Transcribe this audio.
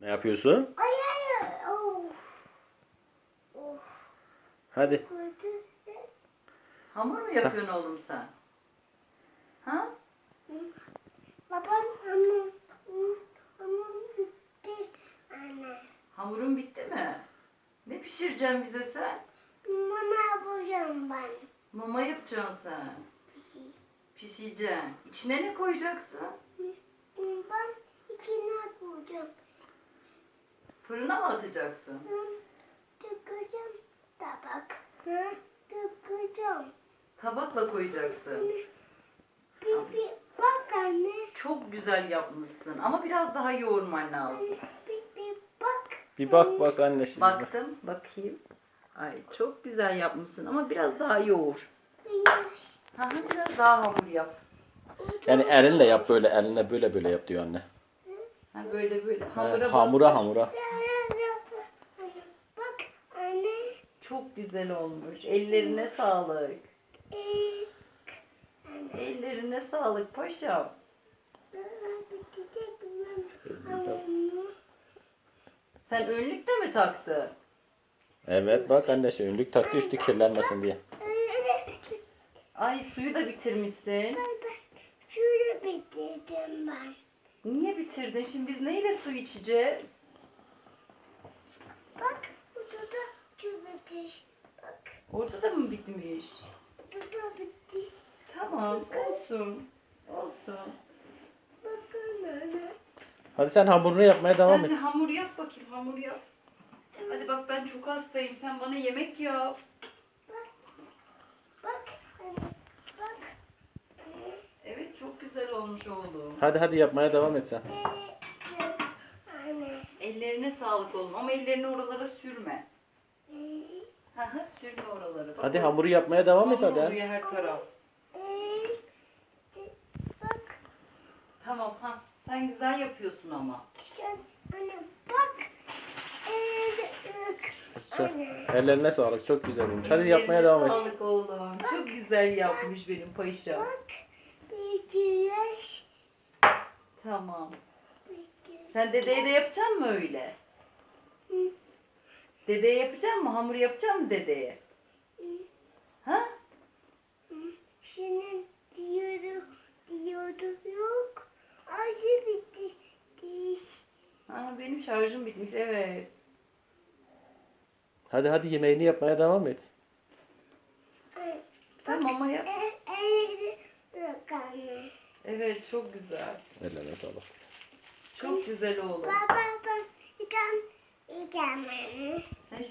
Ne yapıyorsun? Ay ay ay. Oh. Oh. Hadi. Hamur mu yapıyorsun oğlum sen? Ha? Babam hamur. Hamur bitti. Anne. Hamurun bitti mi? Ne pişireceksin bize sen? Mama yapacağım ben. Mama yapacaksın sen. Pişireceksin. İçine ne koyacaksın? Ben içine koyacağım. Fırına mı atacaksın? Tıkacağım tabak. Hı? Tıkacağım. Tabakla koyacaksın. Bir bir bak anne. Çok güzel yapmışsın ama biraz daha yoğurman lazım. Bir bir bak. Bir bak bak anne şimdi. Baktım, bakayım. Ay çok güzel yapmışsın ama biraz daha yoğur. Ha, biraz daha hamur yap. Yani elinle yap böyle elinle böyle böyle yap diyor anne. Ha, böyle böyle Ha, hamura bas. hamura hamura. Bak anne. Çok güzel olmuş. Ellerine sağlık. Ellerine sağlık paşam. Sen önlük de mi taktın? Evet bak annesi önlük taktı üstü kirlenmesin diye. Ay suyu da bitirmişsin. Şöyle bitirdim ben. Niye bitirdin? Şimdi biz neyle su içeceğiz? Bak burada da şu bitiş. Bak Orada da mı bitmiş? burada bitiş. Tamam olsun. Olsun. Bakın anne. Hadi sen hamurunu yapmaya devam Sen et. hamur yap bakayım hamur yap. Hadi bak ben çok hastayım. Sen bana yemek yap. Bak. Bak. Evet çok güzel olmuş oğlum. Hadi hadi yapmaya devam et sen. Anne. Ellerine sağlık oğlum ama ellerini oralara sürme. Ee, Ha ha sürme oraları. Bak, Hadi hamuru yapmaya devam et hadi. oluyor her taraf. ee, bak. Tamam ha. Sen güzel yapıyorsun ama. Anne bak. Ee, Sen- Ellerine sağlık çok güzel olmuş. Hadi Ellerine yapmaya devam et. Sağlık oğlum. Çok güzel yapmış benim paşam. bak. Bir güneş. Tamam. Sen dedeye de yapacak mı öyle? Dedeye yapacak mı? Hamur yapacak mı dedeye? Ha? Senin diyorum, diyordum yok. Acı bitti. Diş. Ha benim şarjım bitmiş evet. Hadi hadi yemeğini yapmaya devam et. Sen mama yap. Yok anne. Evet çok güzel. Ellerine sağlık. Çok güzel oğlum. Baba ben yıkan yıkan anne. Sen